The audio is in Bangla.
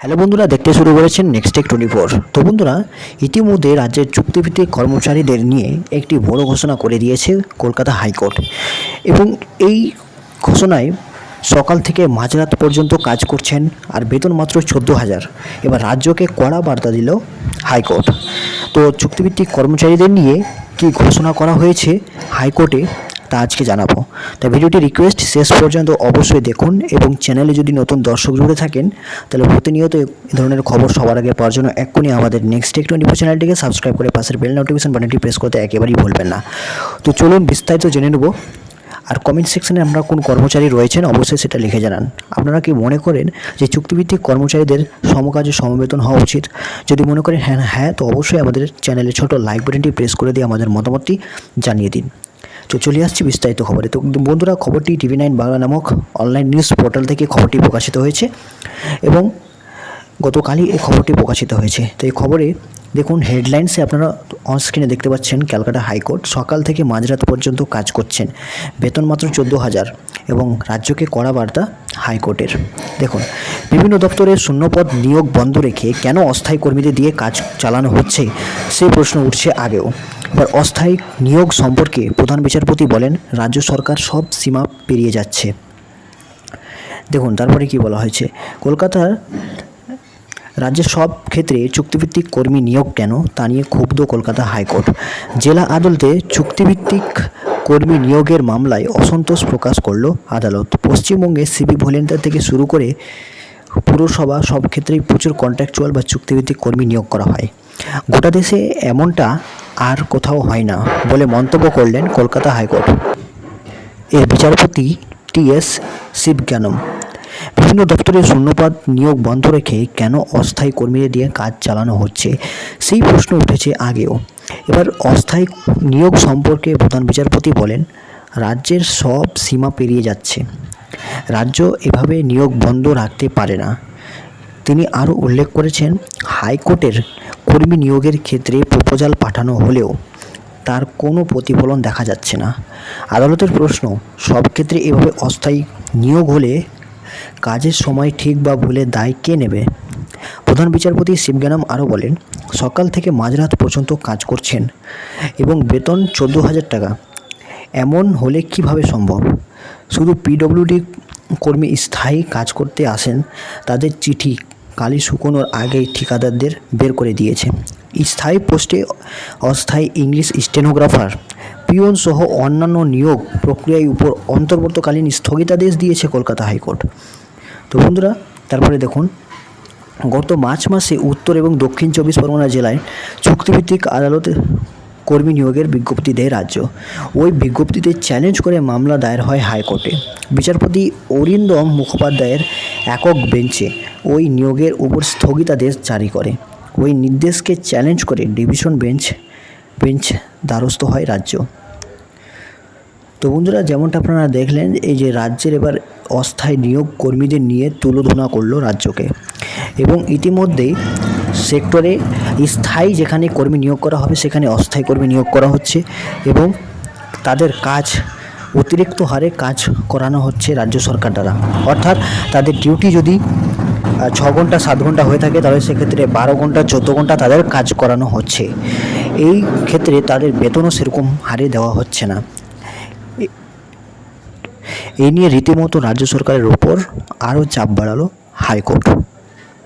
হ্যালো বন্ধুরা, দেখতে শুরু করেছেন নেক্সট টেক টোয়েন্টি ফোর তো বন্ধুরা, ইতিমধ্যে রাজ্যের চুক্তিভিত্তিক কর্মচারীদের নিয়ে একটি বড় ঘোষণা করে দিয়েছে কলকাতা হাইকোর্ট। এবং এই ঘোষণায় সকাল থেকে মাঝরাত পর্যন্ত কাজ করছেন আর বেতন মাত্র চোদ্দ হাজার। এবার রাজ্যকে কড়া বার্তা দিল হাইকোর্ট। তো চুক্তিভিত্তিক কর্মচারীদের নিয়ে কি ঘোষণা করা হয়েছে হাইকোর্টে? তা আজকে জানাব। তাই ভিডিওটি রিকোয়েস্ট শেষ পর্যন্ত অবশ্যই দেখুন এবং চ্যানেলে যদি নতুন দর্শক জুড়ে থাকেন, তাহলে প্রতিনিয়ত এ ধরনের খবর সবার আগে পাওয়ার জন্য এক্ষুনি আমাদের নেক্সট টেক টোয়েন্টি ফোর চ্যানেলটিকে সাবস্ক্রাইব করে পাশের বেল নোটিফিকেশন বাটনটি প্রেস করতে একেবারেই ভুলবেন না। তো চলুন বিস্তারিত জেনে নেব। আর কমেন্ট সেকশনে আমরা কোন কর্মচারী রয়েছেন অবশ্যই সেটা লিখে জানান। আপনারা কি মনে করেন যে চুক্তিভিত্তিক কর্মচারীদের সমকাজে সমবেতন হওয়া উচিত? যদি মনে করেন হ্যাঁ হ্যাঁ তো অবশ্যই আমাদের চ্যানেলে ছোট লাইক বাটনটি প্রেস করে দিয়ে আমাদের মতামতটি জানিয়ে দিন। তো চলে আসছি বিস্তারিত খবরে। তো বন্ধুরা, খবরটি টিভি নাইন বাংলা নামক অনলাইন নিউজ পোর্টাল থেকে খবরটি প্রকাশিত হয়েছে এবং গতকালই এই খবরটি প্রকাশিত হয়েছে। তো এই খবরে দেখুন হেডলাইন্সে আপনারা অনস্ক্রিনে দেখতে পাচ্ছেন ক্যালকাটা হাইকোর্ট সকাল থেকে মাঝরাত পর্যন্ত কাজ করছেন বেতন মাত্র চোদ্দ হাজার এবং রাজ্যকে কড়া বার্তা হাইকোর্টের দেখুন, বিভিন্ন দপ্তরের শূন্যপদ নিয়োগ বন্ধ রেখে কেন অস্থায়ী কর্মীদের দিয়ে কাজ চালানো হচ্ছে সেই প্রশ্ন উঠছে আগেও। এবার অস্থায়ী নিয়োগ সম্পর্কে প্রধান বিচারপতি বলেন, রাজ্য সরকার সব সীমা পেরিয়ে যাচ্ছে। দেখুন, তারপরে কি বলা হয়েছে? কলকাতার রাজ্যের সব ক্ষেত্রে চুক্তিভিত্তিক কর্মী নিয়োগ কেন? তা নিয়ে ক্ষুব্ধ কলকাতা হাইকোর্ট। জেলা আদালতে চুক্তিভিত্তিক কর্মী নিয়োগের মামলায় অসন্তোষ প্রকাশ করল আদালত। পশ্চিমবঙ্গে সিবি ভলেন্টিয়ার থেকে শুরু করে পুরসভা সব ক্ষেত্রেই প্রচুর কন্ট্রাকচুয়াল বা চুক্তিভিত্তিক কর্মী নিয়োগ করা হয়। গোটা দেশে এমনটা আর কোথাও হয় না বলে মন্তব্য করলেন কলকাতা হাইকোর্ট। এর বিচারপতি টি এস শিবজ্ঞানম। বিভিন্ন দপ্তরে শূন্যপদ নিয়োগ বন্ধ রেখে কেন অস্থায়ী কর্মীদের দিয়ে কাজ চালানো হচ্ছে, সেই প্রশ্ন উঠেছে আগেও। এবার অস্থায়ী নিয়োগ সম্পর্কে প্রধান বিচারপতি বলেন, রাজ্যের সব সীমা পেরিয়ে যাচ্ছে। রাজ্য এভাবে নিয়োগ বন্ধ রাখতে পারে না। তিনি আরও উল্লেখ করেছেন, হাইকোর্টের কর্মী নিয়োগের ক্ষেত্রে প্রপোজাল পাঠানো হলেও তার কোনো প্রতিফলন দেখা যাচ্ছে না। আদালতের প্রশ্ন, সব ক্ষেত্রে এভাবে অস্থায়ী নিয়োগ হলে কাজের সময় ঠিক বা ভুলে দায় কে নেবে? প্রধান বিচারপতি শিবজ্ঞানম আরও বলেন, সকাল থেকে মাঝরাত পর্যন্ত কাজ করছেন এবং বেতন চোদ্দ হাজার টাকা। এমন হলে কীভাবে সম্ভব? শুধু পিডব্লিউডি কর্মী স্থায়ী কাজ করতে আসেন, তাদের চিঠি কালি শুকোনোর আগেই ঠিকাদারদের বের করে দিয়েছে। স্থায়ী পোস্টে অস্থায়ী ইংলিশ স্টেনোগ্রাফার পিয়ন সহ অন্যান্য নিয়োগ প্রক্রিয়ার উপর অন্তর্বর্তকালীন স্থগিতাদেশ দিয়েছে কলকাতা হাইকোর্ট। তো বন্ধুরা, তারপরে দেখুন, গত মার্চ মাসে উত্তর এবং দক্ষিণ চব্বিশ পরগনা জেলায় চুক্তিভিত্তিক আদালতে কর্মী নিয়োগের বিজ্ঞপ্তি দেয় রাজ্য। ওই বিজ্ঞপ্তিতে চ্যালেঞ্জ করে মামলা দায়ের হয় হাইকোর্টে। বিচারপতি অরিন্দম মুখোপাধ্যায়ের একক বেঞ্চে ওই নিয়োগের উপর স্থগিতাদেশ জারি করে। ওই নির্দেশকে চ্যালেঞ্জ করে ডিভিশন বেঞ্চ বেঞ্চ দ্বারস্থ হয় রাজ্য। তো বন্ধুরা, যেমনটা আপনারা দেখলেন, এই যে রাজ্যের এবার অস্থায়ী নিয়োগ কর্মীদের নিয়ে তুলোধনা করল রাজ্যকে। এবং ইতিমধ্যেই সেক্টরে স্থায়ী যেখানে কর্মী নিয়োগ করা হবে, সেখানে অস্থায়ী কর্মী নিয়োগ করা হচ্ছে এবং তাদের কাজ, অতিরিক্ত হারে কাজ করানো হচ্ছে রাজ্য সরকার দ্বারা। অর্থাৎ তাদের ডিউটি যদি ছ ঘণ্টা, সাত ঘণ্টা হয়ে থাকে, তাহলে সেক্ষেত্রে বারো ঘণ্টা, চোদ্দ ঘণ্টা তাদের কাজ করানো হচ্ছে। এই ক্ষেত্রে তাদের বেতনও সেরকম হারে দেওয়া হচ্ছে না। এই নিয়ে রীতিমতো রাজ্য সরকারের ওপর আরও চাপ বাড়ালো হাইকোর্ট।